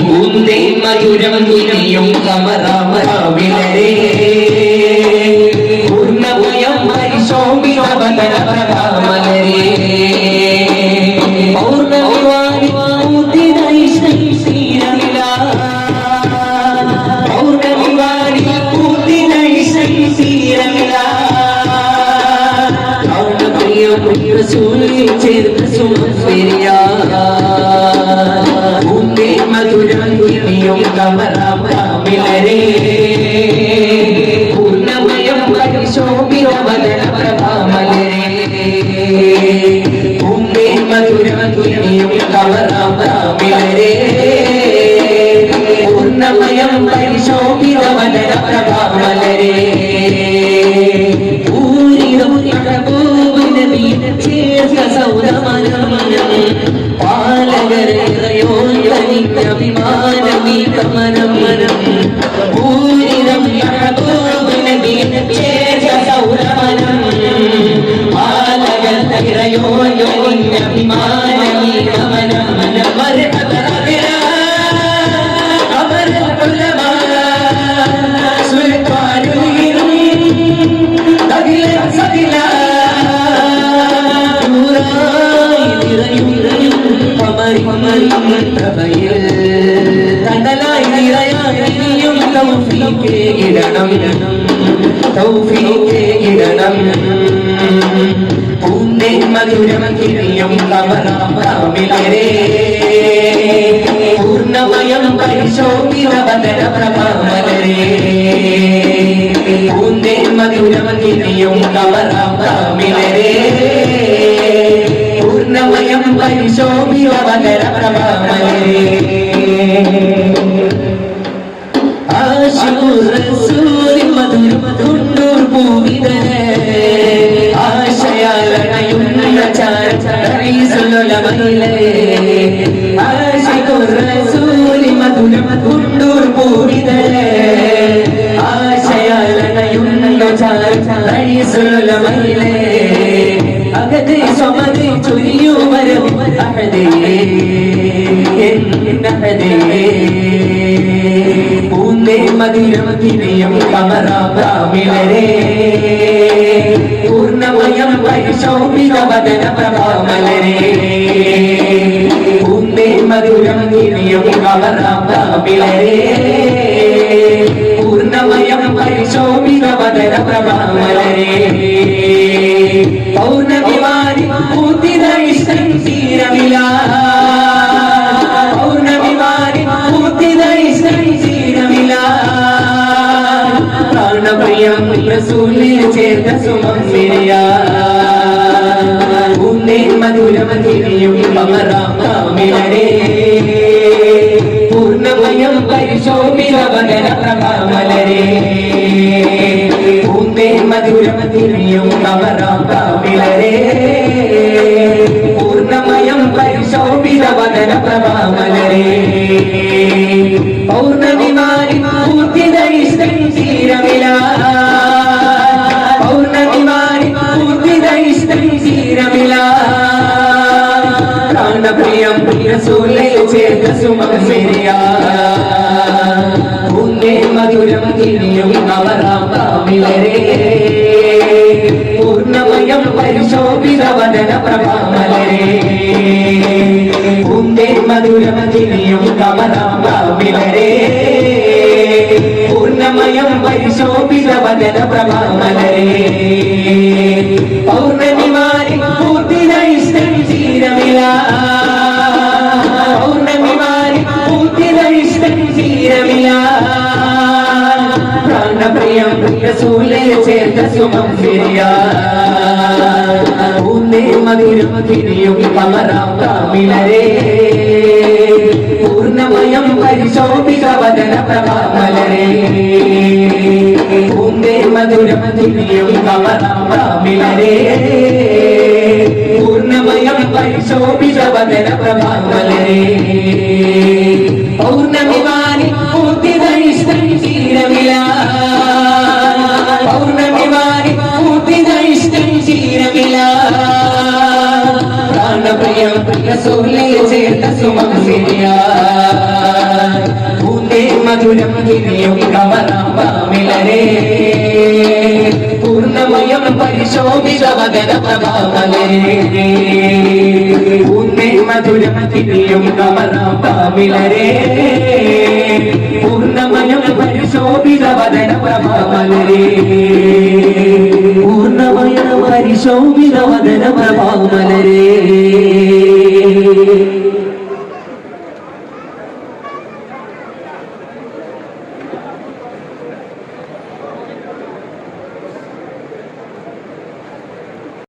പൂന്തേ മധുരം ഇനിയും കമറാമരാവിലരേ പൂർണഭയം പരിശോഭിത വദന പ്രഭാമലരേ പൗർണമിവാരി പൂത്തിനായി ശ്രീ ശ്രീരമിലാ. പൗർണമിവാരി പൂത്തിനായി ശ്രീ ശ്രീരമിലാ. ചേർത്ത് സുമസ്വരിയാ മധുരം ഇനിയും ഇടണം തൗഫീഖേ ഇടണം പൂന്തേ മധുരം കിരിയും കമറാമിലരേ പൂർണമയം പരിശോഭിത വദന പ്രഭാമലരേ പൂന്തേ മധുരം കിരിയും കമറാമിലരേ പൂർണമയം പരിശോഭിത പ്രഭാമലരേ തുണ്ടൂർ പൂവിതരേ. ആശയാലണയുന്ന ചാരചരീസുലമയിലേ അകത് സ്വമതി ചൊരിയൂ വരം അഹദേ. എന്നഹദേ പൂന്തേ മധുരം കിരിയും കമറാമിലരേ പൂർണമയം പരിശോഭിത വദന പ്രഭാമലരേ. പൂന്തേ മധുരം കിരിയും കമറാമിലരേ പൂർണമയം റസൂലിൽ ചേർത്ത പൂന്തേ മധുരമതിരിയും പമറാമിലരേ പൂർണമയം പരിശോഭിത വദന പ്രഭാമലരേ പൂന്തേ മധുരമതിരിയും പമറാമിലരേ പൂർണമയം പരിശോഭിത വദന പ്രഭാമലരേ പൗർണമി മാറി ഇഷ്ടം തീരമില പ്രാണപ്രിയം റസൂലേ ചേർത്ത സുമസിരിയ പൂന്തേ മധുരം കിരിയും നവറാമിലരേ പൂർണമയം പരിശോഭിത വദന പ്രഭാമലരേ. പൂന്തേ മധുരം കിരിയും നവറാമിലരേ പൂർണമയം പരിശോഭിത വദന പ്രഭാമലരേ. ചേർത്ത സുമം ഫിരിയ പൂന്തേ മധുരം കിരിയും കമറാമിലരേ പൂർണമയം പരിശോഭിത വദന പ്രഭാമലരേ. പൂന്തേ മധുരം കിരിയും കമറാമിലരേ പൂർണമയം പരിശോഭിത വദന പ്രഭാമലരേ. പൗർണമിവാനി പൂർത്തിത ഇഷ്ടം തീരമില്ല പൗർണമിവാനി പൂർത്തിത ഇഷ്ടം തീരമില്ല പ്രാണപ്രിയം റസൂലിൽ ചേർത്ത സുമം മധുരം കിനിയും കമലാമിലരേ പൂർണമയം പരിശോഭിത വദന പ്രഭാമലരേ ഉന്നേ മധുരം കിനിയും കമലാമിലരേ പൂർണമയ പരിശോഭിത വദന പ്രഭാമലരേ